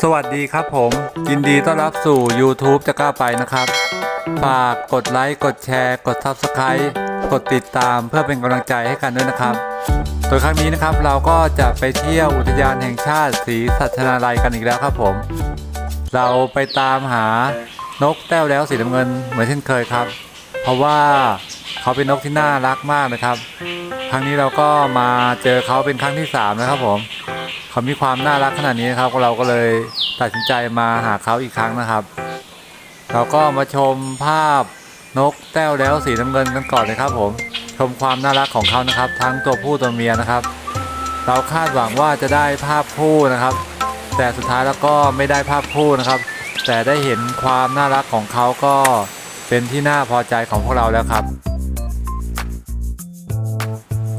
สวัสดีครับผม ยินดีต้อนรับสู่ YouTube จะกล้าไปนะครับ ฝากกดไลค์ กดแชร์ กด Subscribe กดติดตามเพื่อเป็นกำลังใจให้กันด้วยนะครับ โดยครั้งนี้นะครับเราก็จะไปเที่ยวอุทยานแห่งชาติศรีสัชนาลัยกันอีกแล้วครับผม เราไปตามหานกแต้วแล้วสีน้ำเงินเหมือนเช่นเคยครับ เพราะว่าเขาเป็นนกที่น่ารักมากนะครับ ครั้งนี้เราก็มาเจอเขาเป็นครั้งที่สามนะครับผม เขามีความน่ารักขนาดนี้นะครับ เราก็เลยตัดสินใจมาหาเขาอีกครั้งนะครับ เราก็มาชมภาพนกแต้วแล้วสีน้ำเงินกันก่อนเลยครับผมชมความน่ารักของเขานะครับ ทั้งตัวผู้ตัวเมียนะครับ เราคาดหวังว่าจะได้ภาพคู่นะครับ แต่สุดท้ายแล้วก็ไม่ได้ภาพคู่นะครับ แต่ได้เห็นความน่ารักของเขาก็เป็นที่น่าพอใจของพวกเราแล้วครับ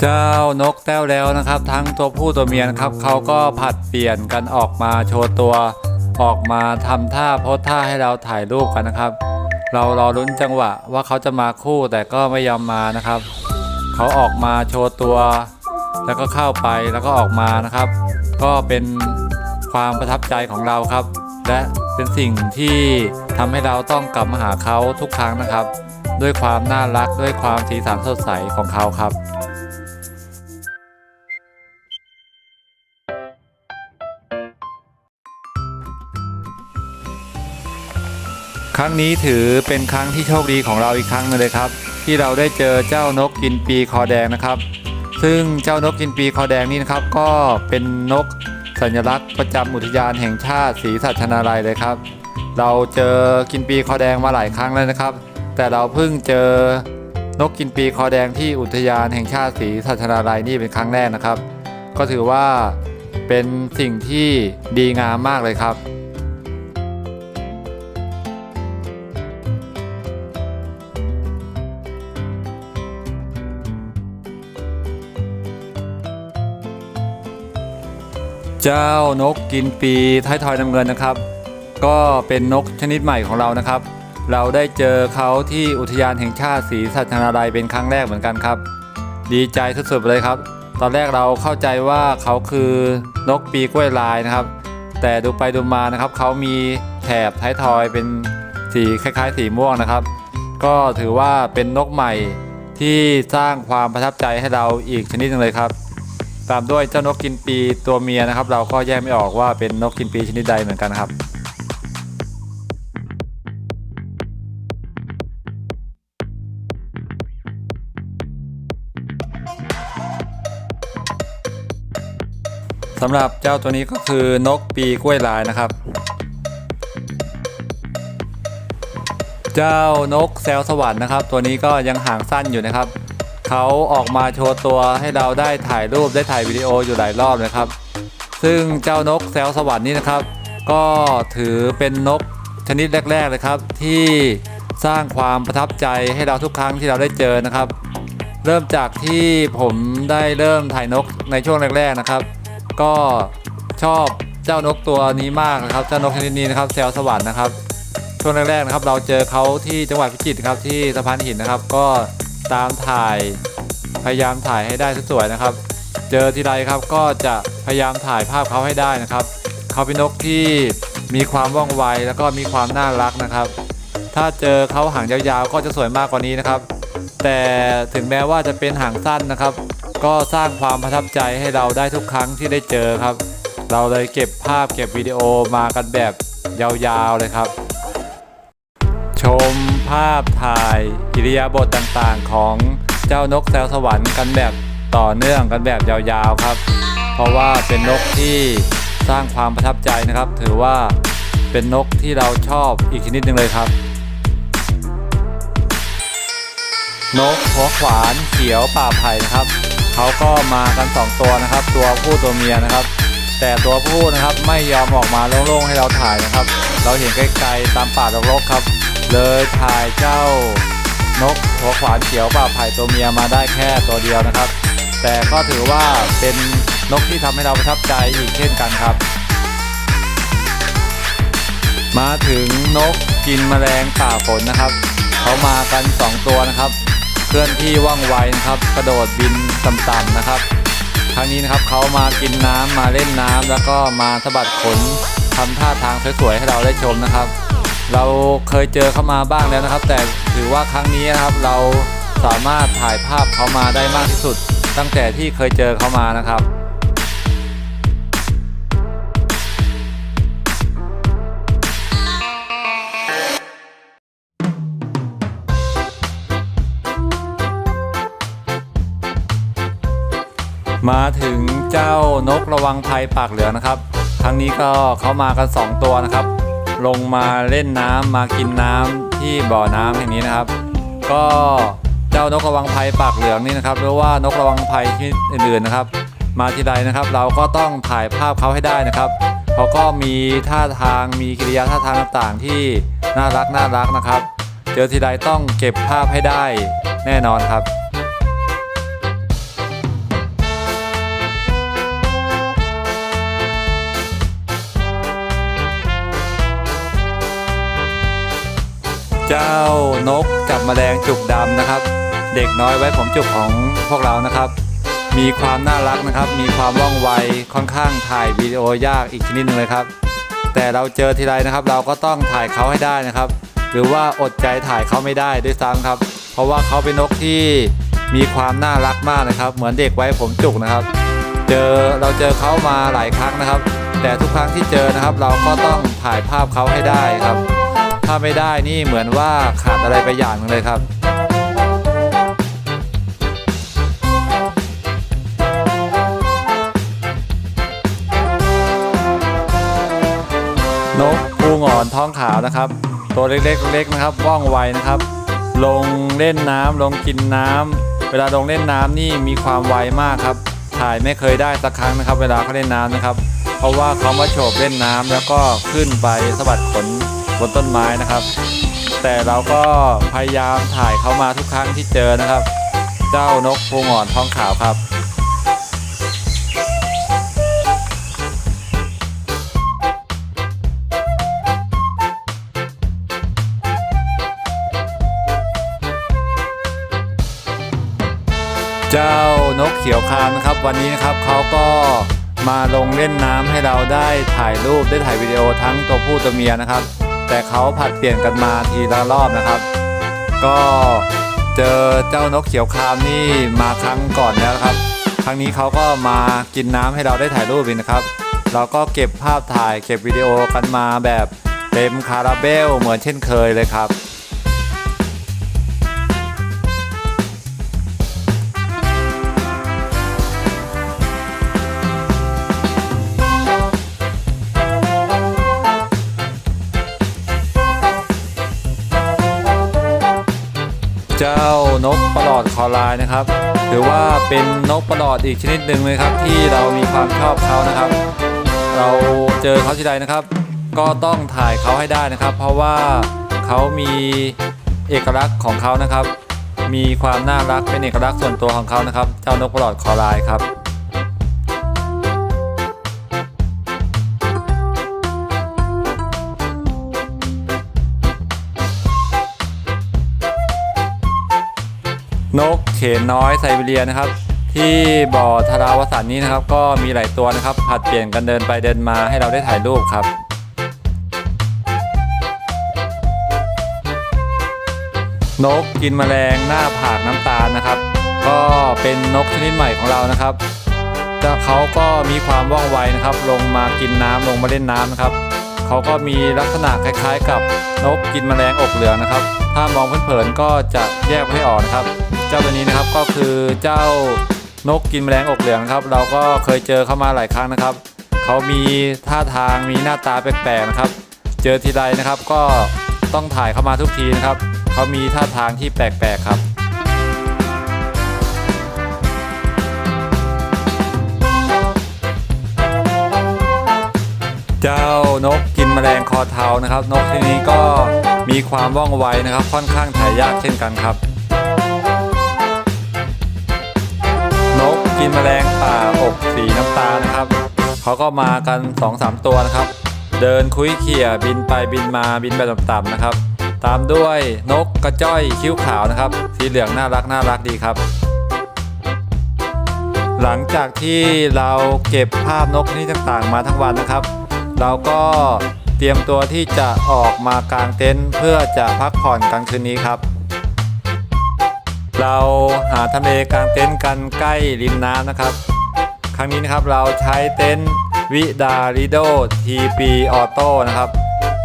เจ้านกแต้วแล้วนะครับ ทั้งตัวผู้ตัวเมียนะครับเขาก็ผัดเปลี่ยนกันออกมาโชว์ตัวออกมาทำท่าโพสท่าให้เราถ่ายรูปกันนะครับ เรารอลุ้นจังหวะว่าเขาจะมาคู่แต่ก็ไม่ยอมมานะครับ เขาออกมาโชว์ตัว แล้วก็เข้าไปแล้วก็ออกมานะครับ ก็เป็นความประทับใจของเราครับ และเป็นสิ่งที่ทำให้เราต้องกลับมาหาเขาทุกครั้งนะครับ ด้วยความน่ารักด้วยความสีสันสดใสของเขาครับ รั้งนี้ถือเป็นครั้งที่โชคดีของเราอีกครั้งหนึงเลยครับ ที่เราได้เจอเจ้านกกินปีคอแดงนะครับ ซึ่งเจ้านกกินปีคอแดงนี่นะครับ ก็เป็นนกสัญลักษณ์ประจำอุทยานแห่งชาติศรีสัชนาลัยเลยครับ เราเจอกินปีคอแดงมาหลายครั้งแล้วนะครับ แต่เราเพิ่งเจอนกกินปีคอแดงที่อุทยานแห่งชาติศรีสัชนาลัยนี่เป็นครั้งแรกนะครับ ก็ถือว่าเป็นสิ่งที่ดีงามมากเลยครับ เจ้านกกินปีท้ายทอยน้ำเงินนะครับ ก็เป็นนกชนิดใหม่ของเรานะครับ เราได้เจอเขาที่อุทยานแห่งชาติศรีสัชนาลัยเป็นครั้งแรกเหมือนกันครับ ดีใจสุดๆเลยครับ ตอนแรกเราเข้าใจว่าเขาคือนกปีกล้วยลายนะครับ แต่ดูไปดูมานะครับ เขามีแถบท้ายทอยเป็นสีคล้ายๆ สีม่วงนะครับ ก็ถือว่าเป็นนกใหม่ที่สร้างความประทับใจให้เราอีกชนิดหนึงเลยครับ ตามด้วยเจ้านกกินปีตัวเมียนะครับ เราก็แยกไม่ออกว่าเป็นนกกินปีชนิดใดเหมือนกันนครับสำหรับเจ้าตัวนี้ก็คือนกปีกล้วยลายนะครับ เจ้านกแซวสวรรค์นะครับ ตัวนี้ก็ยังห่างสั้นอยู่นะครับ เขาออกมาโชว์ตัวให้เราได้ถ่ายรูปได้ถ่ายวิดีโออยู่หลายรอบนะครับ ซึ่งเจ้านกแซวสวรรค์นี่นะครับ ก็ถือเป็นนกชนิดแรกๆเลยครับ ที่สร้างความประทับใจให้เราทุกครั้งที่เราได้เจอนะครับ เริ่มจากที่ผมได้เริ่มถ่ายนกในช่วงแรก ๆนะครับ ก็ชอบเจ้านกตัวนี้มากนะครับ เจ้านกชนิดนี้นะครับแซวสวรรค์นะครับช่วงแรกๆนะครับ เราเจอเขาที่จังหวัดพิจิตรครับที่สะพานหินนะครับ ก็ ตามถ่าย พยายามถ่ายให้ได้สวยๆนะครับ เจอทีไรครับก็จะพยายามถ่ายภาพเขาให้ได้นะครับเขาเป็นนกที่มีความว่องไวแล้วก็มีความน่ารักนะครับ ถ้าเจอเขาหางยาวๆ ก็จะสวยมากกว่านี้นะครับ แต่ถึงแม้ว่าจะเป็นหางสั้นนะครับ ก็สร้างความประทับใจให้เราได้ทุกครั้งที่ได้เจอครับ เราเลยเก็บภาพเก็บวิดีโอมากันแบบยาวๆเลยครับ ชมภาพถ่ายกิริยาบทต่างๆ ของเจ้านกแซวสวรรค์กันแบบต่อเนื่องกันแบบยาวๆครับ เพราะว่าเป็นนกที่สร้างความประทับใจนะครับ ถือว่าเป็นนกที่เราชอบอีกชนิดหนึ่งเลยครับ นกหัวขวานเขียวป่าไผ่นะครับเขาก็มากัน 2 ตัวนะครับ ตัวผู้ตัวเมียนะครับ แต่ตัวผู้นะครับไม่ยอมออกมาโล่งๆให้เราถ่ายนะครับ เราเห็นไกลๆตามป่ารกๆครับ เลยถ่ายเจ้านกหัวขวานเขียวป่าไผ่ตัวเมียมาได้แค่ตัวเดียวนะครับ แต่ก็ถือว่าเป็นนกที่ทำให้เราประทับใจอีกเช่นกันครับ มาถึงนกกินแมลงป่าฝนนะครับเขามากัน 2 ตัวนะครับ เคลื่อนที่ว่องไวนะครับ กระโดดบินต่ำๆนะครับ ครั้งนี้นะครับเขามากินน้ำมาเล่นน้ำแล้วก็มาสะบัดขนทำท่าทางสวยๆให้เราได้ชมนะครับ เราเคยเจอเขามาบ้างแล้วนะครับ แต่ถือว่าครั้งนี้นะครับเราสามารถถ่ายภาพเขามาได้มากที่สุด ตั้งแต่ที่เคยเจอเขามานะครับ มาถึงเจ้านกระวังภัยปากเหลืองนะครับ ครั้งนี้ก็เขามากัน 2 ตัวนะครับ ลงมาเล่นน้ำมากินน้ำที่บ่อน้ำแห่งนี้นะครับ ก็เจ้านกระวังภัยปากเหลืองนี่นะครับหรือว่านกระวังภัยชนิดอื่นๆนะครับ มาทีใดนะครับ เราก็ต้องถ่ายภาพเขาให้ได้นะครับเขาก็มีท่าทางมีกิริยาท่าทางต่างๆ ที่น่ารักน่ารักนะครับ เจอทีใดต้องเก็บภาพให้ได้แน่นอนครับ เจ้านกจับแมลงจุกดำนะครับ เด็กน้อยไว้ผมจุกของพวกเรานะครับ มีความน่ารักนะครับ มีความว่องไวค่อนข้างถ่ายวิดีโอยากอีกชนิดหนึงเลยครับ แต่เราเจอทีไรนะครับ เราก็ต้องถ่ายเขาให้ได้นะครับ หรือว่าอดใจถ่ายเขาไม่ได้ด้วยซ้ำครับ เพราะว่าเขาเป็นนกที่มีความน่ารักมากนะครับ เหมือนเด็กไว้ผมจุกนะครับ เจอเราเจอเขามาหลายครั้งนะครับ แต่ทุกครั้งที่เจอนะครับ เราก็ต้องถ่ายภาพเขาให้ได้ครับ ถ้าไม่ได้นี่เหมือนว่าขาดอะไรไปอย่างหนึงเลยครับนกภูงอนท้องขาวนะครับ ตัวเล็กๆเล็กๆนะครับว่องไวนะครับ ลงเล่นน้ำลงกินน้ำเวลาลงเล่นน้ำนี่มีความไวมากครับ ถ่ายไม่เคยได้สักครั้งนะครับ เวลาเขาเล่นน้ำนะครับ เพราะว่าเขามาโฉบเล่นน้ำแล้วก็ขึ้นไปสะบัดขน บนต้นไม้นะครับ แต่เราก็พยายามถ่ายเขามาทุกครั้งที่เจอนะครับ เจ้านกภูงอนท้องขาวครับเจ้านกเขียวคามนะครับ วันนี้นะครับเขาก็มาลงเล่นน้ำให้เราได้ถ่ายรูปได้ถ่ายวิดีโอทั้งตัวผู้ตัวเมียนะครับ แต่เขาผัดเปลี่ยนกันมาทีละรอบนะครับ ก็เจอเจ้านกเขียวคามนี่มาครั้งก่อนแล้วนะครับ ครั้งนี้เขาก็มากินน้ำให้เราได้ถ่ายรูปอีกนะครับ เราก็เก็บภาพถ่ายเก็บวิดีโอกันมาแบบเต็มคาราเบลเหมือนเช่นเคยเลยครับ เจ้านกประหลอดคอลายนะครับถือว่าเป็นนกประหลอดอีกชนิดหนึ่งเลยครับ ที่เรามีความชอบเขานะครับ เราเจอเขาที่ใดนะครับ ก็ต้องถ่ายเขาให้ได้นะครับ เพราะว่าเขามีเอกลักษณ์ของเขานะครับ มีความน่ารักเป็นเอกลักษณ์ส่วนตัวของเขานะครับ เจ้านกประหลอดคอลายครับ นกเขนน้อยไซบีเรียนะครับ ที่บ่อทาราวสันนี้นะครับ ก็มีหลายตัวนะครับผัดเปลี่ยนกันเดินไปเดินมาให้เราได้ถ่ายรูปครับ นกกินแมลงหน้าผากน้ำตาลนะครับ ก็เป็นนกชนิดใหม่ของเรานะครับแต่เขาก็มีความว่องไวนะครับ ลงมากินน้ำลงมาเล่นน้ำนะครับเขาก็มีลักษณะคล้ายๆ กับนกกินแมลงอกเหลืองนะครับ ถ้ามองเผินๆก็จะแยกไม่ออกนะครับ เจ้าตัวนี้นะครับก็คือเจ้านกกินแมลงอกเหลืองนะครับ เราก็เคยเจอเข้ามาหลายครั้งนะครับ เขามีท่าทางมีหน้าตาแปลกๆนะครับ เจอทีไรนะครับก็ต้องถ่ายเข้ามาทุกทีนะครับ เขามีท่าทางที่แปลกๆครับเจ้านกกินแมลงคอเทานะครับ นกที่นี้ก็มีความว่องไวนะครับ ค่อนข้างถ่ายยากเช่นกันครับ กินแมลงป่าอกสีน้ำตาลนะครับเขาก็มากัน 2-3 ตัวนะครับ เดินคุยเขี่ยบินไปบินมาบินไปต่ำๆนะครับ ตามด้วยนกกระจ้อยคิ้วขาวนะครับ สีเหลืองน่ารักน่ารักดีครับ หลังจากที่เราเก็บภาพนกนี่ต่างๆมาทั้งวันนะครับ เราก็เตรียมตัวที่จะออกมากางเต็นท์เพื่อจะพักผ่อนกลางคืนนี้ครับ เราหาทำเลกางเต็นท์กันใกล้ริมน้ำนะครับ ครั้งนี้นะครับเราใช้เต็นท์วิดาริโดทีปีออโต้นะครับ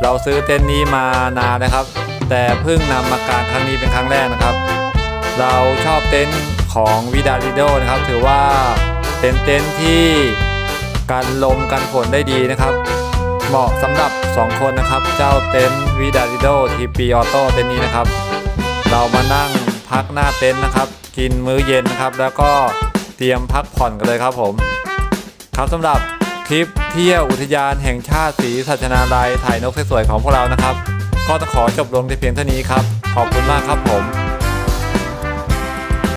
เราซื้อเต็นท์นี้มานานนะครับ แต่เพิ่งนำมากางครั้งนี้เป็นครั้งแรกนะครับ เราชอบเต็นท์ของวิดาริโดนะครับ ถือว่าเป็นเต็นท์ที่กันลมกันฝนได้ดีนะครับ เหมาะสำหรับ 2 คนนะครับ เจ้าเต็นท์วิดาริโดทีปีออโต้เต็นท์นี้นะครับ เรามานั่ง พักหน้าเต็นท์นะครับ กินมื้อเย็นนะครับ แล้วก็เตรียมพักผ่อนกันเลยครับผม ครับสำหรับทริปเที่ยวอุทยานแห่งชาติศรีสัชนาลัยถ่ายนกสวยๆของพวกเรานะครับ ก็จะขอจบลงในเพียงเท่านี้ครับ ขอบคุณมากครับผม